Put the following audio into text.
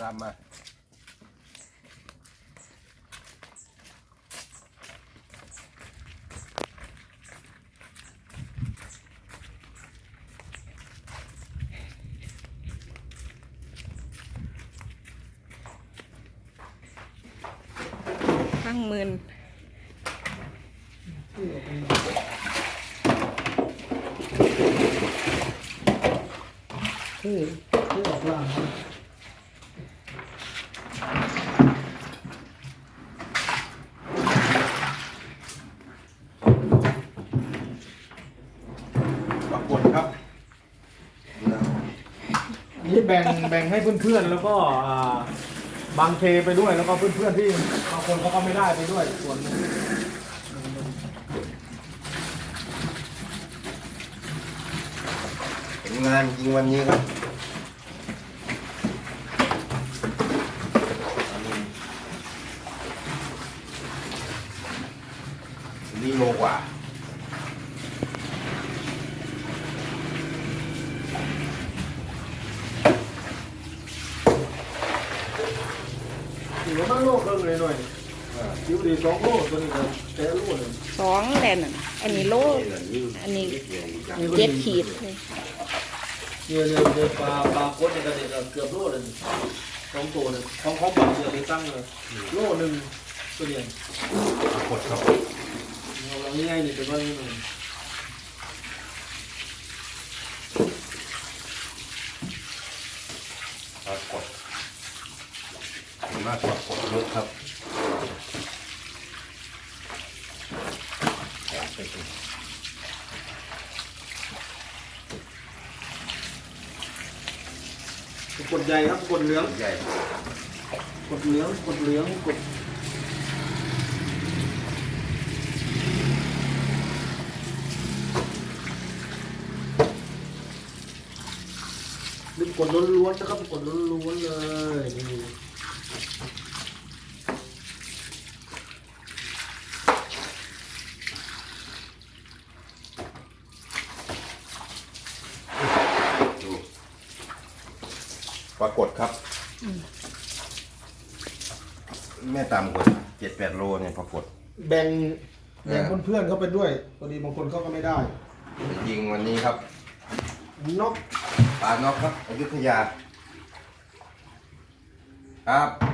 ตามมาตั้งหมื่นคือคือออกล่าง ครับปรากฏครับนี่แบ่งแบ่งให้เพื่อนๆแล้วก็อ่าบางเทไปด้วยแล้วก็เพื่อนๆที่บางคนเขาก็ไม่ได้ไปด้วยส่วนหนึ่งผลงานจริงวันนี้ครับอันนี้โลกว่า ถือว่ามันโลกเรื่องเลยหน่อยคิวดีสองโลตัวนี้ก็แค่โลหนึ่งสองแดนน่ะอันนี้โลอันนี้เจ็ดขีดเลยเนี่ยเนี่ยเนี่ยปลาปลาโคตรในกระเด็นเกือบโลเลยสองตัวเลยของของบางเดือนนี้ตั้งเลยโลหนึ่งตัวเดียวปรากฏครับเราเราง่ายๆนี่เป็นว่านี่มัน ปรากฏเห็นมากปรากฏเยอะครับกดใหญ่ครับกดเหลืองใหญ่กดเหลืองกดเหลืองกดดึงกดล้วนๆนะครับกดล้วนๆเลยนี่ ปรากฏครับ แม่ตามกว่าเจ็ดแปดโลเนี่ยปรากฏ แบ่งเออแบ่งเพื่อนๆเขาไปด้วยพอดีบางคนเขาก็ไม่ได้ยิงวันนี้ครับนกปลานอกครับอยุธยา ครับ